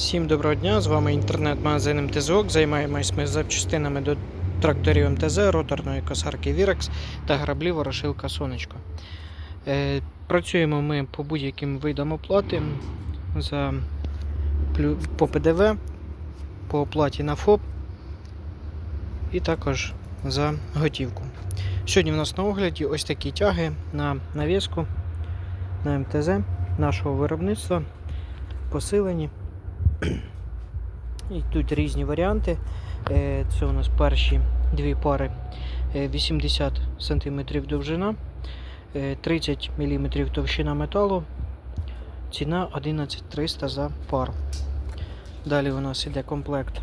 Всім доброго дня! З вами інтернет-магазин МТЗОК. Займаємось ми запчастинами до тракторів МТЗ, роторної косарки Вірекс та граблі Ворошилка Сонечко. Е, працюємо ми по будь-яким видам оплати за, по ПДВ, по оплаті на ФОП і також за готівку. Сьогодні в нас на огляді ось такі тяги на навіску на МТЗ нашого виробництва посилені. І тут різні варіанти. Е, Це у нас перші дві пари е, 80 см довжина, е, 30 мм товщина металу, ціна 11300 за пару. Далі у нас іде комплект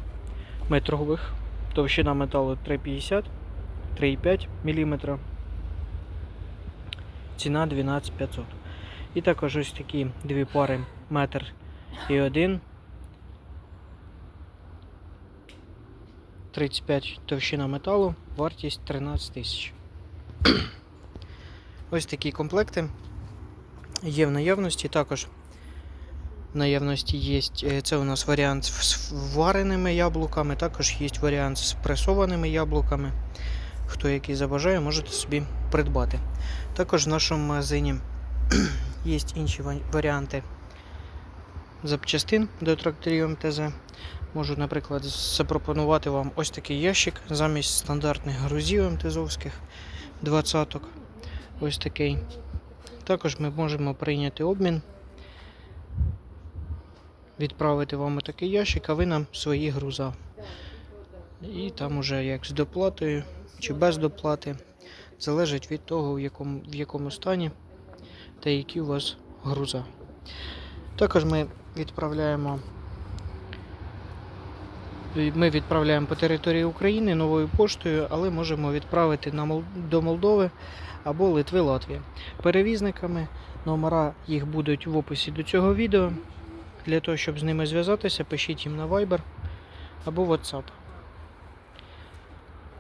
метрових, товщина металу 3,50, 3,5 мм, ціна 12500. І також ось такі дві пари метр і один 35 товщина металу, вартість 13 тисяч. Ось такі комплекти є в наявності. Також в наявності є е, це у нас варіант з вареними яблуками, також є варіант з пресованими яблуками. Хто який забажає, можете собі придбати. Також в нашому магазині є інші варіанти запчастин до тракторів МТЗ. Можу, наприклад, запропонувати вам ось такий ящик замість стандартних грузів МТЗовських 20 Ось такий. Також ми можемо прийняти обмін, відправити вам такий ящик, а ви нам свої груза. І там уже як з доплатою чи без доплати, залежить від того, в якому, в якому стані та які у вас груза. Також ми відправляємо ми відправляємо по території України новою поштою, але можемо відправити на до Молдови або Литви Латвії. Перевізниками номера їх будуть в описі до цього відео. Для того, щоб з ними зв'язатися, пишіть їм на Viber або WhatsApp.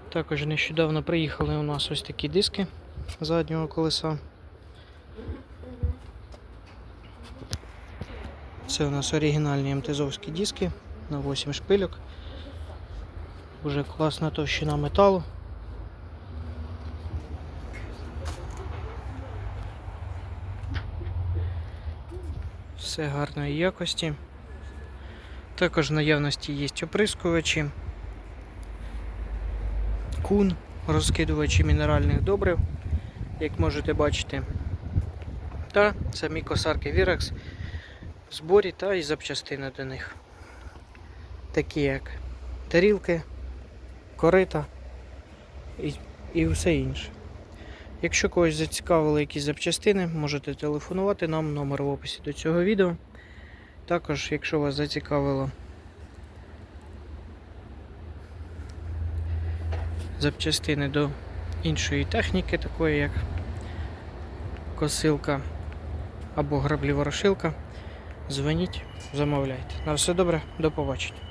Також нещодавно приїхали у нас ось такі диски заднього колеса. Це у нас оригінальні МТЗовські диски на 8 шпильок. Уже класна товщина металу. Все гарної якості. Також в наявності є оприскувачі, кун, розкидувачі мінеральних добрив, як можете бачити. Та самі косарки Virax зборі та і запчастини до них. Такі як тарілки, корита і, і все інше. Якщо когось зацікавили якісь запчастини, можете телефонувати нам, номер в описі до цього відео. Також, якщо вас зацікавило запчастини до іншої техніки, такої як косилка або граблі ворошилка, дзвоніть, замовляйте. На все добре, до побачення.